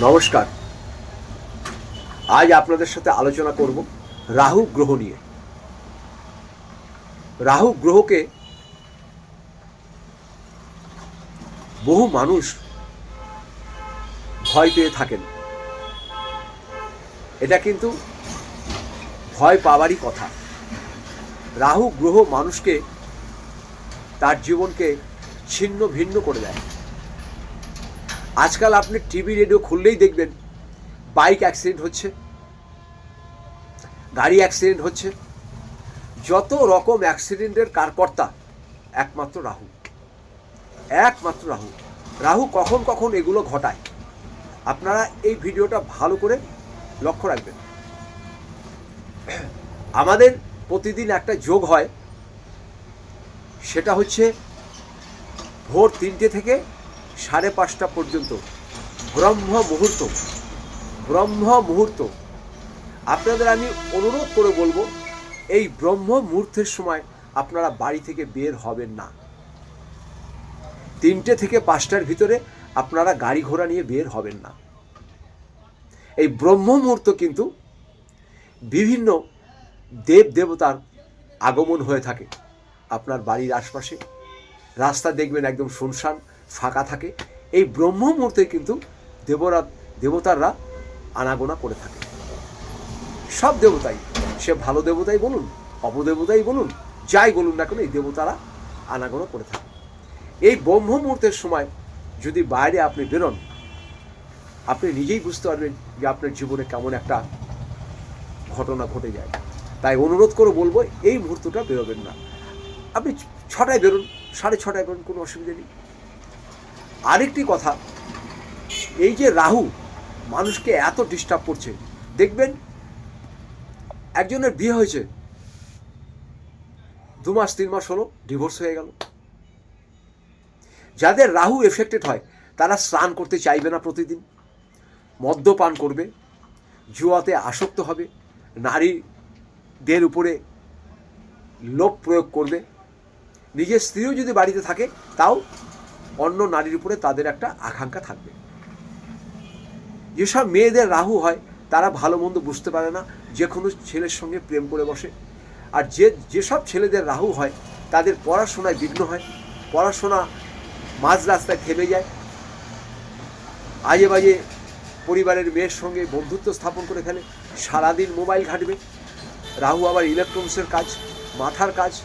নমস্কার। আজ আপনাদের সাথে আলোচনা করব রাহু গ্রহ নিয়ে। রাহু গ্রহকে বহু মানুষ ভয় পেয়ে থাকেন। এটা কিন্তু ভয় পাওয়ারই কথা। রাহু গ্রহ মানুষকে তার জীবনকে ছিন্ন ভিন্ন করে দেয়। আজকাল আপনি টিভি, রেডিও খুললেই দেখবেন বাইক অ্যাক্সিডেন্ট হচ্ছে, গাড়ি অ্যাক্সিডেন্ট হচ্ছে, যত রকম অ্যাক্সিডেন্টের কারকর্তা, একমাত্র রাহু। একমাত্র রাহু। রাহু কখন কখন এগুলো ঘটায়, আপনারা এই ভিডিওটা ভালো করে লক্ষ্য রাখবেন। আমাদের প্রতিদিন একটা যোগ হয়, সেটা হচ্ছে ভোর তিনটে থেকে সাড়ে পাঁচটা পর্যন্ত। ব্রহ্ম মুহূর্ত। ব্রহ্ম মুহূর্ত। আপনাদের আমি অনুরোধ করে বলব, এই ব্রহ্ম মুহূর্তের সময় আপনারা বাড়ি থেকে বের হবেন না। তিনটে থেকে পাঁচটার ভিতরে আপনারা গাড়ি ঘোড়া নিয়ে বের হবেন না। এই ব্রহ্ম মুহূর্ত কিন্তু বিভিন্ন দেব দেবতার আগমন হয়ে থাকে। আপনার বাড়ির আশপাশে। রাস্তা দেখবেন একদম শুনশান। ফাঁকা থাকে। এই ব্রহ্ম মুহূর্তে কিন্তু দেবরা দেবতাররা আনাগোনা করে থাকে। সব দেবতাই, সে ভালো দেবতাই বলুন, অপদেবতাই বলুন, যাই বলুন না কেন এই দেবতারা আনাগোনা করে থাকে। এই ব্রহ্ম মুহূর্তের সময় যদি বাইরে আপনি বেরোন, আপনি নিজেই বুঝতে পারবেন যে আপনার জীবনে কেমন একটা ঘটনা ঘটে যায়। তাই অনুরোধ করে বলব, এই মুহূর্তটা বেরোবেন না। আপনি ছটায় বেরোন, সাড়ে ছটায় বেরোন, কোনো অসুবিধা নেই। আরেকটি কথা, এই যে রাহু মানুষকে এত ডিস্টার্ব করছে, দেখবেন একজনের বিয়ে হয়েছে, দু মাস, তিন মাস হলো ডিভোর্স হয়ে গেল। যাদের রাহু এফেক্টেড হয়, তারা স্নান করতে চাইবে না প্রতিদিন, মদ্যপান করবে, জুয়াতে আসক্ত হবে, নারীদের উপরে লোভ প্রয়োগ করবে, নিজের স্ত্রীও যদি বাড়িতে থাকে, তাও অন্য নারীর উপরে তাদের একটা আকাঙ্ক্ষা থাকবে। যেসব মেয়েদের রাহু হয়, তারা ভালো মন্দ বুঝতে পারে না, যে কোনো ছেলের সঙ্গে প্রেম করে বসে। আর যে, যেসব ছেলেদের রাহু হয়, তাদের পড়াশোনায় বিঘ্ন হয়। পড়াশোনা মাঝ রাস্তায় থেমে যায়। আজে বাজে পরিবারের মেয়ের সঙ্গে বন্ধুত্ব স্থাপন করে ফেলে। সারাদিন মোবাইল ঘাটবে। রাহু আবার ইলেকট্রনিক্সের কাজ, মাথার কাজ।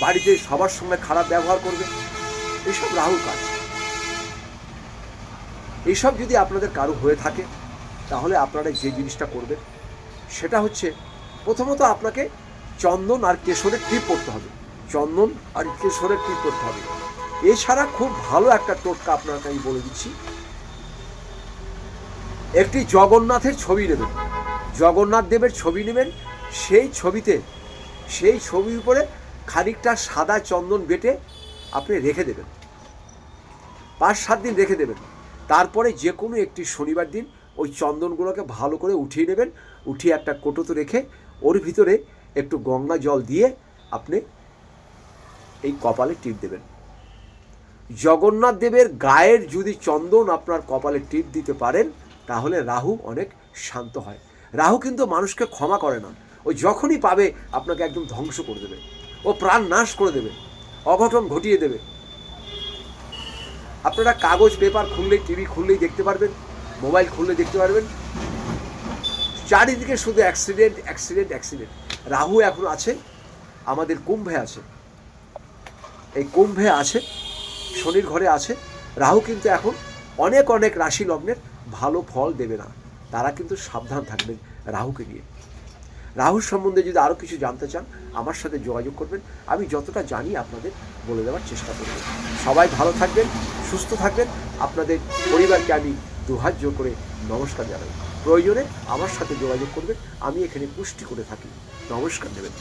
বাড়িতে সবার সঙ্গে খারাপ ব্যবহার করবে। এইসব রাহুর কাজ। এইসব যদি আপনাদের কারও হয়ে থাকে, তাহলে আপনারা যে জিনিসটা করবেন, সেটা হচ্ছে প্রথমত আপনাকে চন্দন আর কেশরের টিপ করতে হবে। চন্দন আর কেশরের টিপ করতে হবে। এছাড়া খুব ভালো একটা টোটকা আপনাকে আমি বলে দিচ্ছি। একটি জগন্নাথের ছবি নেবেন। জগন্নাথ দেবের ছবি নেবেন। সেই ছবিতে, সেই ছবির উপরে খানিকটা সাদা চন্দন বেটে আপনি রেখে দেবেন। পাঁচ সাত দিন রেখে দেবেন। তারপরে যে কোনো একটি শনিবার দিন ওই চন্দনগুলোকে ভালো করে উঠিয়ে নেবেন। উঠিয়ে একটা কোটোতে রেখে ওর ভিতরে একটু গঙ্গা জল দিয়ে আপনি এই কপালে টিপ দেবেন। জগন্নাথ দেবের গায়ের যদি চন্দন আপনার কপালে টিপ দিতে পারেন, তাহলে রাহু অনেক শান্ত হয়। রাহু কিন্তু মানুষকে ক্ষমা করে না। ও যখনই পাবে, আপনাকে একদম ধ্বংস করে দেবে। ও প্রাণ নাশ করে দেবে। অঘটন ঘটিয়ে দেবে। আপনারা কাগজ, পেপার খুললেই, টিভি খুললেই দেখতে পারবেন, মোবাইল খুললে দেখতে পারবেন। চারিদিকে শুধু অ্যাক্সিডেন্ট অ্যাক্সিডেন্ট অ্যাক্সিডেন্ট রাহু এখন আছে, আমাদের কুম্ভে আছে। এই কুম্ভে আছে, শনির ঘরে আছে। রাহু কিন্তু এখন অনেক অনেক রাশি লগ্নের ভালো ফল দেবে না। তারা কিন্তু সাবধান থাকবেন রাহুকে নিয়ে। রাহুর সম্বন্ধে যদি আরও কিছু জানতে চান, আমার সাথে যোগাযোগ করবেন। আমি যতটা জানি আপনাদের বলে দেওয়ার চেষ্টা করব। সবাই ভালো থাকবেন। সুস্থ থাকবেন। আপনাদের পরিবারকে আমি দুহার্য করে নমস্কার জানাই। প্রয়োজনে আমার সাথে যোগাযোগ করবেন। আমি এখানে পুষ্টি করে থাকি। নমস্কার দেবেন।